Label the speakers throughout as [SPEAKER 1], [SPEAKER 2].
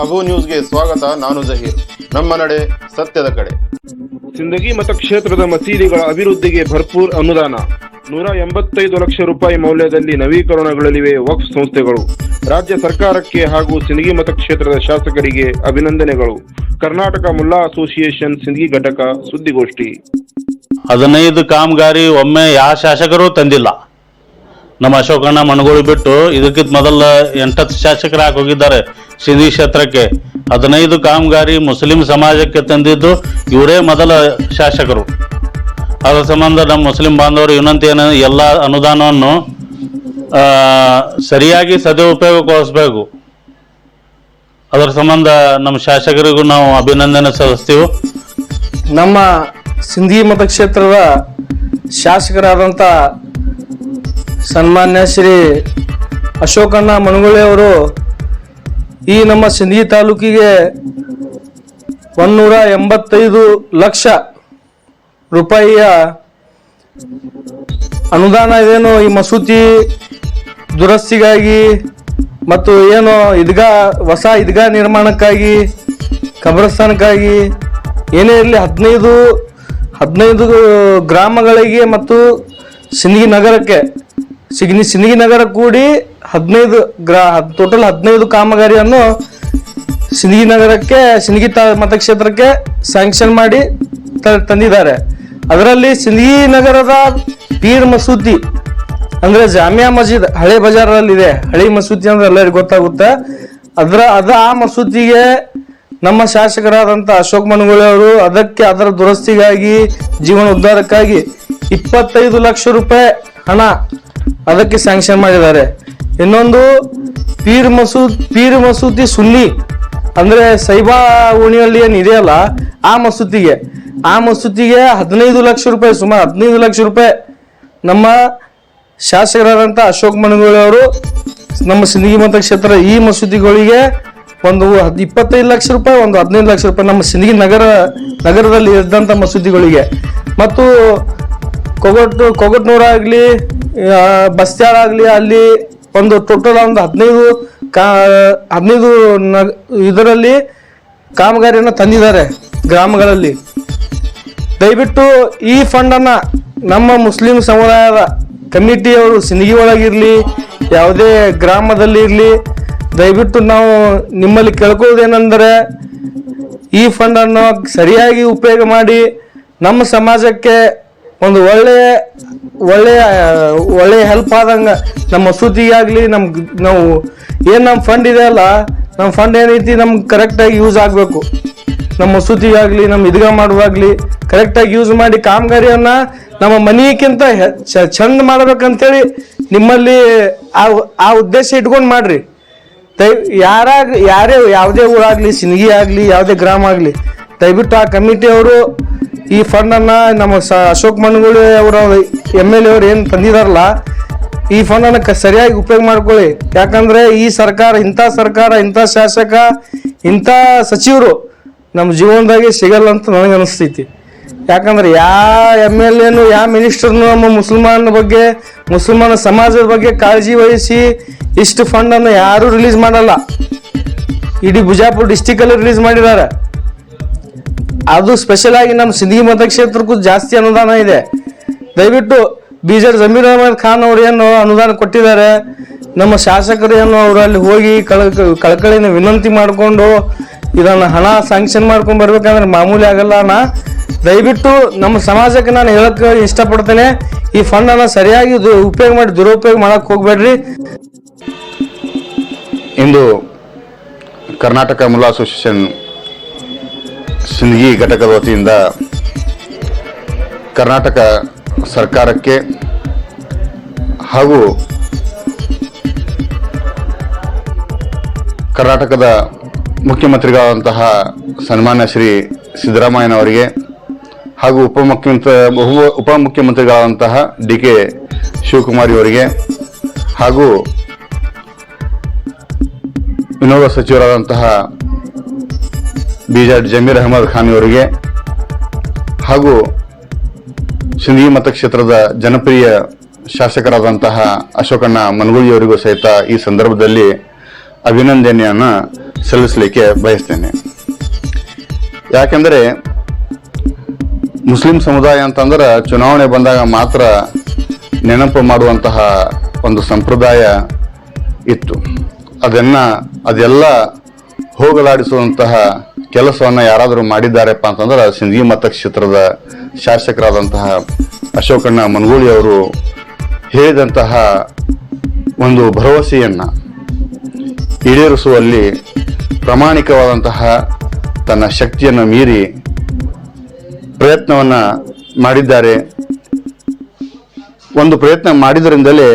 [SPEAKER 1] ಅಬು ನ್ಯೂಸ್ಗೆ ಸ್ವಾಗತ ನಾನು ಜಹೀರ್. ನಮ್ಮ ನಡೆ ಸತ್ಯದ ಕಡೆ.
[SPEAKER 2] ಸಿಂದಗಿ ಮತಕ್ಷೇತ್ರದ ಮಸೀದಿಗಳ ಅಭಿವೃದ್ಧಿಗೆ ಭರ್ಪೂರ್ ಅನುದಾನ. ನೂರ ಎಂಬತ್ತೈದು ಲಕ್ಷ ರೂಪಾಯಿ ಮೌಲ್ಯದಲ್ಲಿ ನವೀಕರಣಗೊಳ್ಳಲಿವೆ ವಕ್ಫ್ ಸಂಸ್ಥೆಗಳು. ರಾಜ್ಯ ಸರ್ಕಾರಕ್ಕೆ ಹಾಗೂ ಸಿಂದಗಿ ಮತಕ್ಷೇತ್ರದ ಶಾಸಕರಿಗೆ ಅಭಿನಂದನೆಗಳು. ಕರ್ನಾಟಕ ಮುಲ್ಲಾ ಅಸೋಸಿಯೇಷನ್ ಸಿಂದಗಿ ಘಟಕ ಸುದ್ದಿಗೋಷ್ಠಿ.
[SPEAKER 3] ಹದಿನೈದು ಕಾಮಗಾರಿ ಒಮ್ಮೆ ಯಾವ ಶಾಸಕರು ತಂದಿಲ್ಲ. ನಮ್ಮ ಅಶೋಕಣ್ಣ ಮಣಗೋಳಿ ಬಿಟ್ಟು ಇದಕ್ಕಿಂತ ಮೊದಲ ಎಂಟತ್ತು ಶಾಸಕರು ಹೋಗಿದ್ದಾರೆ ಸಿಂಧಿ ಕ್ಷೇತ್ರಕ್ಕೆ. ಹದಿನೈದು ಕಾಮಗಾರಿ ಮುಸ್ಲಿಂ ಸಮಾಜಕ್ಕೆ ತಂದಿದ್ದು ಇವರೇ ಮೊದಲ ಶಾಸಕರು. ಅದರ ಸಂಬಂಧ ನಮ್ಮ ಮುಸ್ಲಿಂ ಬಾಂಧವರು ವಿನಂತಿ ಏನು, ಎಲ್ಲ ಅನುದಾನವನ್ನು ಸರಿಯಾಗಿ ಸದುಪಯೋಗಗೊಳಿಸ್ಬೇಕು ಅದರ ಸಂಬಂಧ ನಮ್ಮ ಶಾಸಕರಿಗೂ ನಾವು ಅಭಿನಂದನೆ ಸಲ್ಲಿಸ್ತೀವಿ.
[SPEAKER 4] ನಮ್ಮ ಸಿಂಧಿ ಮತಕ್ಷೇತ್ರದ ಶಾಸಕರಾದಂಥ ಸನ್ಮಾನ್ಯ ಶ್ರೀ ಅಶೋಕಣ್ಣ ಮಣಗುಳಿ ಅವರು ಈ ನಮ್ಮ ಸಿಂಧಿ ತಾಲೂಕಿಗೆ ಒನ್ನೂರ ಎಂಬತ್ತೈದು ಲಕ್ಷ ರೂಪಾಯಿಯ ಅನುದಾನ ಇದೇನು ಈ ಮಸೂತಿ ದುರಸ್ತಿಗಾಗಿ ಮತ್ತು ಏನು ಇದ್ಗಾ, ಹೊಸ ಇದ್ಗಾ ನಿರ್ಮಾಣಕ್ಕಾಗಿ ಕಬ್ರಸ್ತಾನಕ್ಕಾಗಿ ಏನೇ ಇರಲಿ ಹದಿನೈದು ಹದಿನೈದು ಗ್ರಾಮಗಳಿಗೆ ಮತ್ತು ಸಿಂಧಿ ನಗರಕ್ಕೆ ಸಿಗ್ನಿ ಸಿಂದಗಿ ನಗರ ಕೂಡಿ ಹದಿನೈದು ಗ್ರಾ ಟೋಟಲ್ ಹದಿನೈದು ಕಾಮಗಾರಿಯನ್ನು ಸಿಂದಗಿ ನಗರಕ್ಕೆ ಸಿಂದಗಿ ತಾ ಮತಕ್ಷೇತ್ರಕ್ಕೆ ಸ್ಯಾಂಕ್ಷನ್ ಮಾಡಿ ತಂದಿದ್ದಾರೆ. ಅದರಲ್ಲಿ ಸಿಂದಗಿ ನಗರದ ಪೀರ್ ಮಸೂದಿ, ಅಂದರೆ ಜಾಮಿಯಾ ಮಸೀದ್ ಹಳೆ ಬಜಾರಲ್ಲಿದೆ. ಹಳೆ ಮಸೂದಿ ಅಂದ್ರೆ ಎಲ್ಲರಿಗೂ ಗೊತ್ತಾಗುತ್ತೆ. ಅದರ ಅದ ಆ ಮಸೂದಿಗೆ ನಮ್ಮ ಶಾಸಕರಾದಂಥ ಅಶೋಕ್ ಮನಗುಳಿ ಅವರು ಅದಕ್ಕೆ ಅದರ ದುರಸ್ತಿಗಾಗಿ ಜೀವನ ಉದ್ಧಾರಕ್ಕಾಗಿ ಇಪ್ಪತ್ತೈದು ಲಕ್ಷ ರೂಪಾಯಿ ಹಣ ಅದಕ್ಕೆ ಸ್ಯಾಂಕ್ಷನ್ ಮಾಡಿದ್ದಾರೆ. ಇನ್ನೊಂದು ಪೀರ್ ಮಸೂದ್, ಪೀರ್ ಮಸೂದಿ ಸುನ್ನಿ, ಅಂದ್ರೆ ಸೈಬಾ ಓಣಿಯಲ್ಲಿ ಏನು ಇದೆಯಲ್ಲ ಆ ಮಸೂದಿಗೆ. ಆ ಮಸೂದಿಗೆ ಹದಿನೈದು ಲಕ್ಷ ರೂಪಾಯಿ, ಸುಮಾರು ಹದಿನೈದು ಲಕ್ಷ ರೂಪಾಯಿ ನಮ್ಮ ಶಾಸಕರಾದಂಥ ಅಶೋಕ್ ಅವರು ನಮ್ಮ ಸಿಂದಗಿ ಮತಕ್ಷೇತ್ರ ಈ ಮಸೂದಿಗಳಿಗೆ ಒಂದು ಇಪ್ಪತ್ತೈದು ಲಕ್ಷ ರೂಪಾಯಿ, ಒಂದು ಹದಿನೈದು ಲಕ್ಷ ರೂಪಾಯಿ ನಮ್ಮ ಸಿಂದಗಿ ನಗರ, ನಗರದಲ್ಲಿ ಇದ್ದಂಥ ಮಸೂದಿಗಳಿಗೆ. ಮತ್ತು ಕೊಗಟ್ಟು ಕೊಗಟ್ನೂರಾಗಲಿ ಬಸ್ತ್ಯಾಳಾಗಲಿ ಅಲ್ಲಿ ಒಂದು ಟೋಟಲ್ ಒಂದು ಹದಿನೈದು ಕಾ, ಹದಿನೈದು ಇದರಲ್ಲಿ ಕಾಮಗಾರಿಯನ್ನು ತಂದಿದ್ದಾರೆ ಗ್ರಾಮಗಳಲ್ಲಿ. ದಯವಿಟ್ಟು ಈ ಫಂಡನ್ನು ನಮ್ಮ ಮುಸ್ಲಿಂ ಸಮುದಾಯದ ಕಮಿಟಿಯವರು ಸಿಂದಗಿ ಒಳಗಿರಲಿ, ಯಾವುದೇ ಗ್ರಾಮದಲ್ಲಿ ಇರಲಿ, ದಯವಿಟ್ಟು ನಾವು ನಿಮ್ಮಲ್ಲಿ ಕೇಳ್ಕೊಳ್ಳೋದೇನೆಂದರೆ ಈ ಫಂಡನ್ನು ಸರಿಯಾಗಿ ಉಪಯೋಗ ಮಾಡಿ ನಮ್ಮ ಸಮಾಜಕ್ಕೆ ಒಂದು ಒಳ್ಳೆಯ ಒಳ್ಳೆಯ ಒಳ್ಳೆಯ ಹೆಲ್ಪ್ ಆದಂಗೆ ನಮ್ಮ ಮಸೂತಿಗಾಗಲಿ ನಮ್ಮ ನಾವು ಏನು ನಮ್ಮ ಫಂಡ್ ಇದೆ ಅಲ್ಲ ನಮ್ಮ ಫಂಡ್ ಏನೈತಿ ನಮ್ಗೆ ಕರೆಕ್ಟಾಗಿ ಯೂಸ್ ಆಗಬೇಕು. ನಮ್ಮ ಮಸೂತಿಗಾಗಲಿ ನಮ್ಮ ಇದ್ಗ ಮಾಡುವಾಗಲಿ ಕರೆಕ್ಟಾಗಿ ಯೂಸ್ ಮಾಡಿ ಕಾಮಗಾರಿಯನ್ನು ನಮ್ಮ ಮನೆಗಿಂತ ಚಂದ ಮಾಡ್ಬೇಕಂತೇಳಿ ನಿಮ್ಮಲ್ಲಿ ಆ ಆ ಉದ್ದೇಶ ಇಟ್ಕೊಂಡು ಮಾಡ್ರಿ. ದಯ, ಯಾರಾಗ, ಯಾರೇ ಯಾವುದೇ ಊರಾಗಲಿ, ಸಿನಿಗಿ ಆಗಲಿ, ಯಾವುದೇ ಗ್ರಾಮ ಆಗಲಿ, ದಯವಿಟ್ಟು ಆ ಕಮಿಟಿಯವರು ಈ ಫಂಡನ್ನು ನಮ್ಮ ಸ ಅಶೋಕ್ ಮನಗುಳಿ ಅವರ ಎಂ ಎಲ್ ಎ ಅವ್ರು ಏನು ತಂದಿದಾರಲ್ಲ, ಈ ಫಂಡನ್ನು ಕ ಸರಿಯಾಗಿ ಉಪಯೋಗ ಮಾಡ್ಕೊಳ್ಳಿ. ಯಾಕಂದ್ರೆ ಈ ಸರ್ಕಾರ, ಇಂಥ ಸರ್ಕಾರ, ಇಂಥ ಶಾಸಕ, ಇಂಥ ಸಚಿವರು ನಮ್ಮ ಜೀವನದಾಗೆ ಸಿಗಲ್ಲ ಅಂತ ನನಗೆ ಅನಿಸ್ತೈತಿ. ಯಾಕಂದ್ರೆ ಯಾವ ಎಂ ಎಲ್ ಎನು ಯಾವ ಮಿನಿಸ್ಟರ್ನು ನಮ್ಮ ಮುಸಲ್ಮಾನ ಬಗ್ಗೆ, ಮುಸಲ್ಮಾನ ಸಮಾಜದ ಬಗ್ಗೆ ಕಾಳಜಿ ವಹಿಸಿ ಇಷ್ಟು ಫಂಡನ್ನು ಯಾರೂ ರಿಲೀಸ್ ಮಾಡಲ್ಲ. ಇಡೀ ಬಿಜಾಪುರ ಡಿಸ್ಟಿಕಲ್ಲಿ ರಿಲೀಸ್ ಮಾಡಿದ್ದಾರೆ. ಅದು ಸ್ಪೆಷಲ್ ಆಗಿ ನಮ್ಮ ಸಿಂಧಗಿ ಮತಕ್ಷೇತ್ರಕ್ಕೂ ಜಾಸ್ತಿ ಅನುದಾನ ಇದೆ. ದಯವಿಟ್ಟು ಬೀಜರ್ ಜಮೀರ್ ಅಹಮದ್ ಖಾನ್ ಅವರು ಏನು ಅನುದಾನ ಕೊಟ್ಟಿದ್ದಾರೆ. ನಮ್ಮ ಶಾಸಕರು ಏನು ಅವರಲ್ಲಿ ಹೋಗಿ ಕಳ, ಕಳಕಳಿನ ವಿನಂತಿ ಮಾಡಿಕೊಂಡು ಇದನ್ನು ಹಣ ಸ್ಯಾಂಕ್ಷನ್ ಮಾಡ್ಕೊಂಡು ಬರ್ಬೇಕಂದ್ರೆ ಮಾಮೂಲಿ ಆಗಲ್ಲ ಅಣ್ಣ. ದಯವಿಟ್ಟು ನಮ್ಮ ಸಮಾಜಕ್ಕೆ ನಾನು ಹೇಳಕ್ಕೆ ಇಷ್ಟಪಡ್ತೇನೆ. ಈ ಫಂಡನ್ನು ಸರಿಯಾಗಿ ಉಪಯೋಗ ಮಾಡಿ ದುರುಪಯೋಗ ಮಾಡಕ್ಕೆ ಹೋಗ್ಬೇಡ್ರಿ.
[SPEAKER 1] ಇಂದು ಕರ್ನಾಟಕ ಮುಲಾ ಅಸೋಸಿಯೇಷನ್ ಸಿಂದಗಿ ಘಟಕದ ವತಿಯಿಂದ ಕರ್ನಾಟಕ ಸರ್ಕಾರಕ್ಕೆ ಹಾಗೂ ಕರ್ನಾಟಕದ ಮುಖ್ಯಮಂತ್ರಿಗಳಾದಂತಹ ಸನ್ಮಾನ್ಯ ಶ್ರೀ ಸಿದ್ದರಾಮಯ್ಯನವರಿಗೆ ಹಾಗೂ ಉಪಮುಖ್ಯಮಂತ್ರಿ ಉಪ- ಉಪಮುಖ್ಯಮಂತ್ರಿಗಳಾದಂತಹ ಡಿ ಕೆ ಶಿವಕುಮಾರಿ ಅವರಿಗೆ ಹಾಗೂ ವಿನೋದ ಸಚಿವರಾದಂತಹ ಬೀಜಾರ್ ಜಮೀರ್ ಅಹಮದ್ ಖಾನ್ ಅವರಿಗೆ ಹಾಗೂ ಸಿಂಧಿ ಮತಕ್ಷೇತ್ರದ ಜನಪ್ರಿಯ ಶಾಸಕರಾದಂತಹ ಅಶೋಕಣ್ಣ ಮನಗುಳಿಯವರಿಗೂ ಸಹಿತ ಈ ಸಂದರ್ಭದಲ್ಲಿ
[SPEAKER 5] ಅಭಿನಂದನೆಯನ್ನು ಸಲ್ಲಿಸಲಿಕ್ಕೆ ಬಯಸ್ತೇನೆ. ಯಾಕೆಂದರೆ ಮುಸ್ಲಿಂ ಸಮುದಾಯ ಅಂತಂದ್ರೆ ಚುನಾವಣೆ ಬಂದಾಗ ಮಾತ್ರ ನೆನಪು ಮಾಡುವಂತಹ ಒಂದು ಸಂಪ್ರದಾಯ ಇತ್ತು. ಅದನ್ನು ಅದೆಲ್ಲ ಹೋಗಲಾಡಿಸುವಂತಹ ಕೆಲಸವನ್ನು ಯಾರಾದರೂ ಮಾಡಿದ್ದಾರೆಪ್ಪ ಅಂತಂದ್ರೆ ಸಿಂಧಗಿ ಮತಕ್ಷೇತ್ರದ ಶಾಸಕರಾದಂತಹ ಅಶೋಕಣ್ಣ ಮನಗೂಳಿ ಅವರು ಹೇಳಿದಂತಹ ಒಂದು ಭರವಸೆಯನ್ನು ಈಡೇರಿಸುವಲ್ಲಿ ಪ್ರಾಮಾಣಿಕವಾದಂತಹ ತನ್ನ ಶಕ್ತಿಯನ್ನು ಮೀರಿ ಪ್ರಯತ್ನವನ್ನು ಮಾಡಿದ್ದಾರೆ. ಒಂದು ಪ್ರಯತ್ನ ಮಾಡಿದ್ರಿಂದಲೇ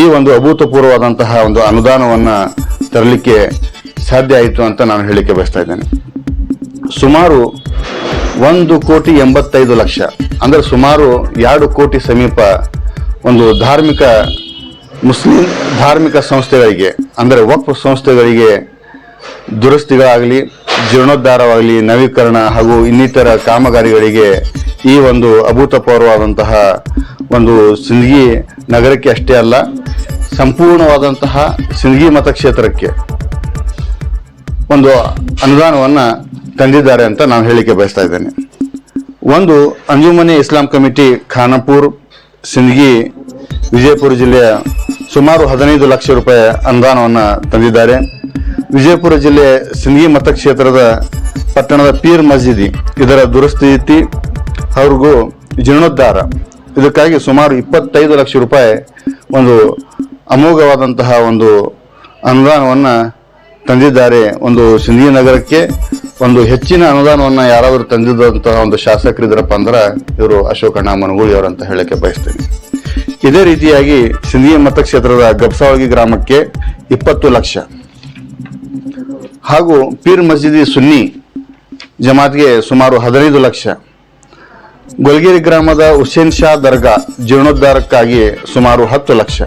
[SPEAKER 5] ಈ ಒಂದು ಅಭೂತಪೂರ್ವವಾದಂತಹ ಒಂದು ಅನುದಾನವನ್ನು ತರಲಿಕ್ಕೆ ಸಾಧ್ಯ ಆಯಿತು ಅಂತ ನಾನು ಹೇಳಿಕೆ ಬಯಸ್ತಾ ಇದ್ದೇನೆ. ಸುಮಾರು ಒಂದು ಕೋಟಿ ಎಂಬತ್ತೈದು ಲಕ್ಷ. ಅಂದ್ರೆ ಸುಮಾರು ಎರಡು ಕೋಟಿ ಸಮೀಪ ಒಂದು ಧಾರ್ಮಿಕ ಮುಸ್ಲಿಂ ಧಾರ್ಮಿಕ ಸಂಸ್ಥೆಗಳಿಗೆ, ಅಂದರೆ ವಕ್ಫ್ ಸಂಸ್ಥೆಗಳಿಗೆ ದುರಸ್ತಿಗಳಾಗಲಿ, ಜೀರ್ಣೋದ್ಧಾರವಾಗಲಿ, ನವೀಕರಣ ಹಾಗೂ ಇನ್ನಿತರ ಕಾಮಗಾರಿಗಳಿಗೆ ಈ ಒಂದು ಅಭೂತಪೂರ್ವವಾದಂತಹ ಒಂದು ಸಿಂದಗಿ ನಗರಕ್ಕೆ ಅಷ್ಟೇ ಅಲ್ಲ, ಸಂಪೂರ್ಣವಾದಂತಹ ಸಿಂದಗಿ ಮತಕ್ಷೇತ್ರಕ್ಕೆ ಒಂದು ಅನುದಾನವನ್ನ ತಂದಿದ್ದಾರೆ ಅಂತ ನಾನು ಹೇಳಿಕೆ ಬಯಸ್ತಾ ಇದ್ದೇನೆ. ಒಂದು, ಅಂಜುಮನಿ ಇಸ್ಲಾಂ ಕಮಿಟಿ ಖಾನಾಪುರ್, ಸಿಂದಗಿ, ವಿಜಯಪುರ ಜಿಲ್ಲೆಯ ಸುಮಾರು ಹದಿನೈದು ಲಕ್ಷ ರೂಪಾಯಿ ಅನುದಾನವನ್ನು ತಂದಿದ್ದಾರೆ. ವಿಜಯಪುರ ಜಿಲ್ಲೆ ಸಿಂದಗಿ ಮತಕ್ಷೇತ್ರದ ಪಟ್ಟಣದ ಪೀರ್ ಮಸೀದಿ, ಇದರ ದುರಸ್ತಿ ಅವ್ರಿಗೂ ಜೀರ್ಣೋದ್ಧಾರ. ಇದಕ್ಕಾಗಿ ಸುಮಾರು ಇಪ್ಪತ್ತೈದು ಲಕ್ಷ ರೂಪಾಯಿ ಒಂದು ಅಮೋಘವಾದಂತಹ ಒಂದು ಅನುದಾನವನ್ನು ತಂದಿದ್ದಾರೆ ಒಂದು ಸಿಂಧಿ ನಗರಕ್ಕೆ. ಒಂದು ಹೆಚ್ಚಿನ ಅನುದಾನವನ್ನ ಯಾರಾದರೂ ತಂದಿದ್ದಂತಹ ಒಂದು ಶಾಸಕರಿದ್ರಪ್ಪ ಅಂದ್ರೆ ಇವರು ಅಶೋಕಣ್ಣ ಮನಗೂಳಿ ಅವರಂತ ಹೇಳಕ್ಕೆ ಬಯಸ್ತೇನೆ. ಇದೇ ರೀತಿಯಾಗಿ ಸಿಂಧಿಯ ಮತಕ್ಷೇತ್ರದ ಗಬ್ಸಾವಗಿ ಗ್ರಾಮಕ್ಕೆ ಇಪ್ಪತ್ತು ಲಕ್ಷ. ಹಾಗೂ ಪೀರ್ ಮಸೀದಿ ಸುನ್ನಿ ಜಮಾತ್ಗೆ ಸುಮಾರು ಹದಿನೈದು ಲಕ್ಷ. ಗೊಲ್ಗೇರಿ ಗ್ರಾಮದ ಹುಸೇನ್ ಶಾ ದರ್ಗಾ ಜೀರ್ಣೋದ್ಧಾರಕ್ಕಾಗಿ ಸುಮಾರು ಹತ್ತು ಲಕ್ಷ.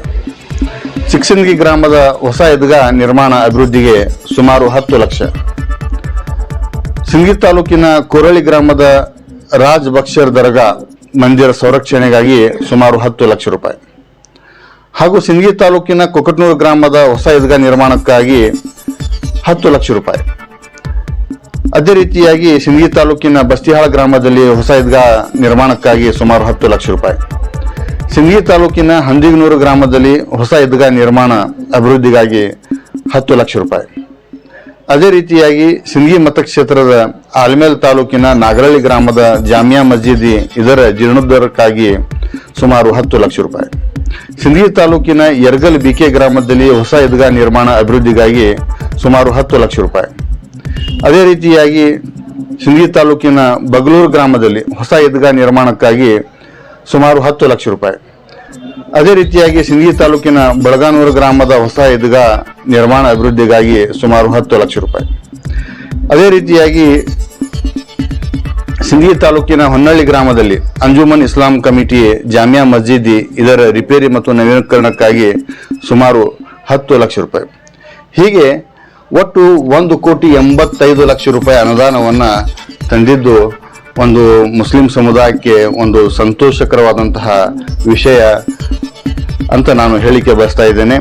[SPEAKER 5] ಚಿಕ್ಸನ್ಗಿ ಗ್ರಾಮದ ಹೊಸ ಎದ್ಗಾ ನಿರ್ಮಾಣ ಅಭಿವೃದ್ಧಿಗೆ ಸುಮಾರು ಹತ್ತು ಲಕ್ಷ. ಸಿಂಗಿ ತಾಲೂಕಿನ ಕೊರಳಿ ಗ್ರಾಮದ ರಾಜ್ ಬಕ್ಷರ್ ದರ್ಗಾ ಮಂದಿರ ಸಂರಕ್ಷಣೆಗಾಗಿ ಸುಮಾರು ಹತ್ತು ಲಕ್ಷ ರೂಪಾಯಿ. ಹಾಗೂ ಸಿಂಗಿರ್ ತಾಲೂಕಿನ ಕೊಕಟ್ನೂರು ಗ್ರಾಮದ ಹೊಸ ಈದ್ಗಾ ನಿರ್ಮಾಣಕ್ಕಾಗಿ ಹತ್ತು ಲಕ್ಷ ರೂಪಾಯಿ. ಅದೇ ರೀತಿಯಾಗಿ ಸಿಂದಗಿ ತಾಲೂಕಿನ ಬಸ್ತಿಹಾಳ ಗ್ರಾಮದಲ್ಲಿ ಹೊಸ ಈದ್ಗಾ ನಿರ್ಮಾಣಕ್ಕಾಗಿ ಸುಮಾರು ಹತ್ತು ಲಕ್ಷ ರೂಪಾಯಿ. ಸಿಂದಗಿ ತಾಲೂಕಿನ ಹಂದಿಗನೂರು ಗ್ರಾಮದಲ್ಲಿ ಹೊಸ ಈದ್ಗಾ ನಿರ್ಮಾಣ ಅಭಿವೃದ್ಧಿಗಾಗಿ ಹತ್ತು ಲಕ್ಷ ರೂಪಾಯಿ. ಅದೇ ರೀತಿಯಾಗಿ ಸಿಂದಗಿ ಮತಕ್ಷೇತ್ರದ ಆಲ್ಮೇಲ್ ತಾಲೂಕಿನ ನಾಗರಳ್ಳಿ ಗ್ರಾಮದ ಜಾಮಿಯಾ ಮಸ್ಜಿದಿ ಇದರ ಜೀರ್ಣೋದ್ಧಾರಕ್ಕಾಗಿ ಸುಮಾರು ಹತ್ತು ಲಕ್ಷ ರೂಪಾಯಿ. ಸಿಂದಗಿ ತಾಲೂಕಿನ ಯರ್ಗಲ್ ಬಿಕೆ ಗ್ರಾಮದಲ್ಲಿ ಹೊಸ ಈದ್ಗಾ ನಿರ್ಮಾಣ ಅಭಿವೃದ್ಧಿಗಾಗಿ ಸುಮಾರು ಹತ್ತು ಲಕ್ಷ ರೂಪಾಯಿ. ಅದೇ ರೀತಿಯಾಗಿ ಸಿಂದಗಿ ತಾಲೂಕಿನ ಬಗಲೂರು ಗ್ರಾಮದಲ್ಲಿ ಹೊಸ ಈದ್ಗಾ ನಿರ್ಮಾಣಕ್ಕಾಗಿ ಸುಮಾರು ಹತ್ತು ಲಕ್ಷ ರೂಪಾಯಿ. ಅದೇ ರೀತಿಯಾಗಿ ಸಿಂದಗಿ ತಾಲೂಕಿನ ಬಳಗಾನೂರು ಗ್ರಾಮದ ಹೊಸ ಈದ್ಗಾ ನಿರ್ಮಾಣ ಅಭಿವೃದ್ಧಿಗಾಗಿ ಸುಮಾರು ಹತ್ತು ಲಕ್ಷ ರೂಪಾಯಿ. ಅದೇ ರೀತಿಯಾಗಿ ಸಿಂದಗಿ ತಾಲೂಕಿನ ಹೊನ್ನಳ್ಳಿ ಗ್ರಾಮದಲ್ಲಿ ಅಂಜುಮನ್ ಇಸ್ಲಾಂ ಕಮಿಟಿ, ಜಾಮಿಯಾ ಮಸ್ಜಿದಿ, ಇದರ ರಿಪೇರಿ ಮತ್ತು ನವೀಕರಣಕ್ಕಾಗಿ ಸುಮಾರು ಹತ್ತು ಲಕ್ಷ ರೂಪಾಯಿ. ಹೀಗೆ ಒಟ್ಟು ಒಂದು ಕೋಟಿ ಎಂಬತ್ತೈದು ಲಕ್ಷ ರೂಪಾಯಿ ಅನುದಾನವನ್ನು ತಂದಿದ್ದು ಒಂದು ಮುಸ್ಲಿಂ ಸಮುದಾಯಕ್ಕೆ ಒಂದು ಸಂತೋಷಕರವಾದಂತಹ ವಿಷಯ ಅಂತ ನಾನು ಹೇಳಿಕೆ ಬಯಸ್ತಾ ಇದ್ದೇನೆ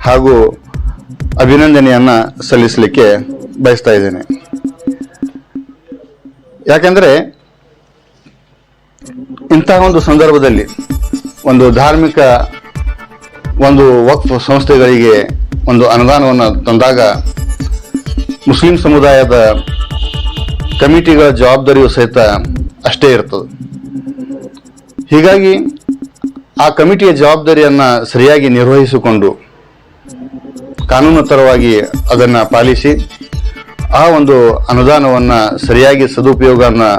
[SPEAKER 5] ಹಾಗೂ ಅಭಿನಂದನೆಯನ್ನ ಸಲ್ಲಿಸಲಿಕ್ಕೆ ಬಯಸ್ತಾ ಇದ್ದೇನೆ. ಯಾಕೆಂದರೆ ಇಂತಹ ಒಂದು ಸಂದರ್ಭದಲ್ಲಿ ಒಂದು ಧಾರ್ಮಿಕ ಒಂದು ವಕ್ಫ್ ಸಂಸ್ಥೆಗಳಿಗೆ ಒಂದು ಅನುದಾನವನ್ನು ತಂದಾಗ ಮುಸ್ಲಿಂ ಸಮುದಾಯದ ಕಮಿಟಿಗಳ ಜವಾಬ್ದಾರಿಯು ಸಹಿತ ಅಷ್ಟೇ ಇರ್ತದೆ. ಹೀಗಾಗಿ ಆ ಕಮಿಟಿಯ ಜವಾಬ್ದಾರಿಯನ್ನು ಸರಿಯಾಗಿ ನಿರ್ವಹಿಸಿಕೊಂಡು ಕಾನೂನುತರವಾಗಿ ಅದನ್ನು ಪಾಲಿಸಿ ಆ ಒಂದು ಅನುದಾನವನ್ನು ಸರಿಯಾಗಿ ಸದುಪಯೋಗವನ್ನು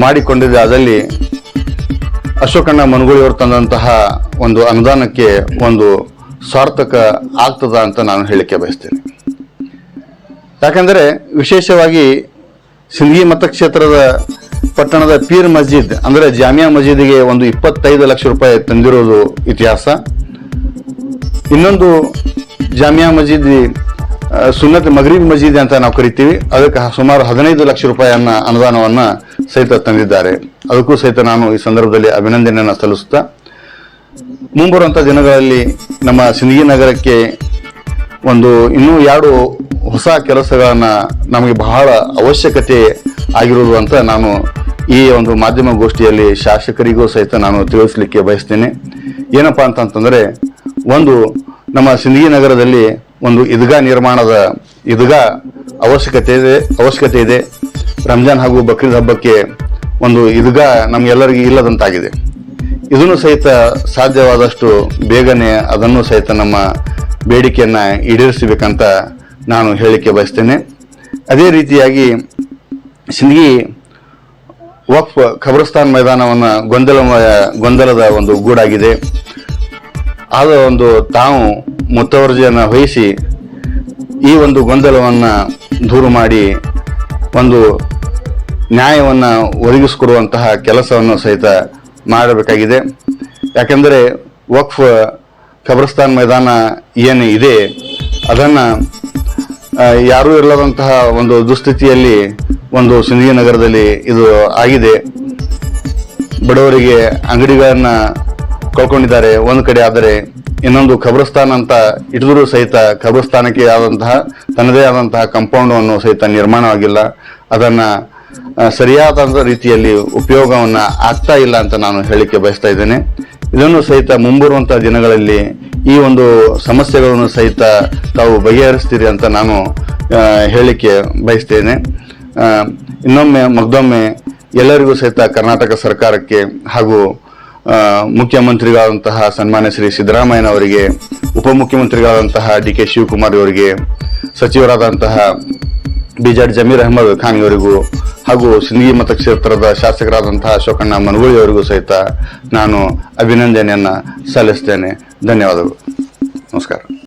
[SPEAKER 5] ಮಾಡಿಕೊಂಡಿದೆ. ಅದರಲ್ಲಿ ಅಶೋಕಣ್ಣ ಮನಗುಳಿಯವರು ತಂದಂತಹ ಒಂದು ಅನುದಾನಕ್ಕೆ ಒಂದು ಸಾರ್ಥಕ ಆಗ್ತದ ಅಂತ ನಾನು ಹೇಳಿಕೆ ಬಯಸ್ತೇನೆ. ಯಾಕೆಂದರೆ ವಿಶೇಷವಾಗಿ ಸಿಂಧಿ ಮತಕ್ಷೇತ್ರದ ಪಟ್ಟಣದ ಪೀರ್ ಮಸ್ಜಿದ್ ಅಂದರೆ ಜಾಮಿಯಾ ಮಸ್ಜಿದ್ಗೆ ಒಂದು ಇಪ್ಪತ್ತೈದು ಲಕ್ಷ ರೂಪಾಯಿ ತಂದಿರೋದು ಇತಿಹಾಸ. ಇನ್ನೊಂದು ಜಾಮಿಯಾ ಮಸ್ಜಿದ್ ಆ, ಸುನ್ನತ್ ಮಗರೀಬ್ ಮಸ್ಜಿದ್ ಅಂತ ನಾವು ಕರಿತೀವಿ. ಅದಕ್ಕೆ ಸುಮಾರು ಹದಿನೈದು ಲಕ್ಷ ರೂಪಾಯಿಯನ್ನು ಅನುದಾನವನ್ನು ಸಹಿತ ತಂದಿದ್ದಾರೆ. ಅದಕ್ಕೂ ಸಹಿತ ನಾನು ಈ ಸಂದರ್ಭದಲ್ಲಿ ಅಭಿನಂದನೆಯನ್ನು ಸಲ್ಲಿಸುತ್ತಾ ಮುಂಬರುವಂಥ ದಿನಗಳಲ್ಲಿ ನಮ್ಮ ಸಿಂದಗಿ ನಗರಕ್ಕೆ ಒಂದು ಇನ್ನೂ ಎರಡು ಹೊಸ ಕೆಲಸಗಳನ್ನ ನಮಗೆ ಬಹಳ ಅವಶ್ಯಕತೆ ಆಗಿರುವುದು ಅಂತ ನಾನು ಈ ಒಂದು ಮಾಧ್ಯಮ ಗೋಷ್ಠಿಯಲ್ಲಿ ಶಾಸಕರಿಗೂ ಸಹಿತ ನಾನು ತಿಳಿಸ್ಲಿಕ್ಕೆ ಬಯಸ್ತೇನೆ. ಏನಪ್ಪಾ ಅಂತಂತಂದ್ರೆ, ಒಂದು ನಮ್ಮ ಸಿಂದಗಿ ನಗರದಲ್ಲಿ ಒಂದು ಈದ್ಗಾ ನಿರ್ಮಾಣದ ಈದ್ಗಾ ಅವಶ್ಯಕತೆ ಇದೆ ಅವಶ್ಯಕತೆ ಇದೆ. ರಂಜಾನ್ ಹಾಗೂ ಬಕ್ರೀದ್ ಹಬ್ಬಕ್ಕೆ ಒಂದು ಈದ್ಗಾ ನಮ್ಗೆಲ್ಲರಿಗೂ ಇಲ್ಲದಂತಾಗಿದೆ. ಇದನ್ನು ಸಹಿತ ಸಾಧ್ಯವಾದಷ್ಟು ಬೇಗನೆ ಅದನ್ನು ಸಹಿತ ನಮ್ಮ ಬೇಡಿಕೆಯನ್ನು ಈಡೇರಿಸಬೇಕಂತ ನಾನು ಹೇಳಿಕೆ ಬಯಸ್ತೇನೆ. ಅದೇ ರೀತಿಯಾಗಿ ಸಿಂದಗಿ ವಕ್ಫ್ ಖಬರಸ್ತಾನ್ ಮೈದಾನವನ್ನು ಗೊಂದಲಮಯ ಗೊಂದಲದ ಒಂದು ಗೂಡಾಗಿದೆ. ಆದ ಒಂದು ತಾವು ಮುತ್ತವರ್ಜಿಯನ್ನು ವಹಿಸಿ ಈ ಒಂದು ಗೊಂದಲವನ್ನು ದೂರು ಮಾಡಿ ಒಂದು ನ್ಯಾಯವನ್ನು ಒದಗಿಸಿಕೊಡುವಂತಹ ಕೆಲಸವನ್ನು ಸಹಿತ ಮಾಡಬೇಕಾಗಿದೆ. ಯಾಕೆಂದರೆ ವಕ್ಫ್ ಖಬರಸ್ತಾನ್ ಮೈದಾನ ಏನು ಇದೆ, ಅದನ್ನು ಯಾರೂ ಇರಲಾದಂತಹ ಒಂದು ದುಸ್ಥಿತಿಯಲ್ಲಿ ಒಂದು ಸಿಂದಗಿ ನಗರದಲ್ಲಿ ಇದು ಆಗಿದೆ. ಬಡವರಿಗೆ ಅಂಗಡಿಗಳನ್ನು ಕಳ್ಕೊಂಡಿದ್ದಾರೆ. ಒಂದು ಕಡೆ ಆದರೆ ಇನ್ನೊಂದು ಖಬರಸ್ತಾನ್ ಅಂತ ಇಟ್ಟಿದ್ರು ಸಹಿತ ಖಬರಸ್ತಾನಕ್ಕೆ ಆದಂತಹ, ತನ್ನದೇ ಆದಂತಹ ಕಂಪೌಂಡನ್ನು ಸಹಿತ ನಿರ್ಮಾಣವಾಗಿಲ್ಲ ಅದನ್ನ ಸರಿಯಾದ ರೀತಿಯಲ್ಲಿ ಉಪಯೋಗವನ್ನು ಆಗ್ತಾ ಇಲ್ಲ ಅಂತ ನಾನು ಹೇಳಿಕೆ ಬಯಸ್ತಾ ಇದ್ದೇನೆ. ಇದನ್ನು ಸಹಿತ ಮುಂಬರುವಂಥ ದಿನಗಳಲ್ಲಿ ಈ ಒಂದು ಸಮಸ್ಯೆಗಳನ್ನು ಸಹಿತ ತಾವು ಬಗೆಹರಿಸ್ತೀರಿ ಅಂತ ನಾನು ಹೇಳಿಕೆ ಬಯಸ್ತೇನೆ. ಇನ್ನೊಮ್ಮೆ ಮಗ್ದೊಮ್ಮೆ ಎಲ್ಲರಿಗೂ ಸಹಿತ ಕರ್ನಾಟಕ ಸರ್ಕಾರಕ್ಕೆ ಹಾಗೂ ಮುಖ್ಯಮಂತ್ರಿಗಳಾದಂತಹ ಸನ್ಮಾನ್ಯ ಶ್ರೀ ಸಿದ್ದರಾಮಯ್ಯನವರಿಗೆ ಉಪಮುಖ್ಯಮಂತ್ರಿಗಳಾದಂತಹ ಡಿ ಕೆ ಶಿವಕುಮಾರ್ ಅವರಿಗೆ, ಸಚಿವರಾದಂತಹ ಬಿಜೆಡ್ ಜಮೀರ್ ಅಹಮದ್ ಖಾನ್ ಅವರಿಗೂ ಹಾಗೂ ಸಿಂದಗಿ ಮತಕ್ಷೇತ್ರದ ಶಾಸಕರಾದಂತಹ ಅಶೋಕಣ್ಣ ಮನಗುಳಿಯವರಿಗೂ ಸಹಿತ ನಾನು ಅಭಿನಂದನೆಯನ್ನು ಸಲ್ಲಿಸ್ತೇನೆ. ధన్యవాదాలు. నమస్కారం.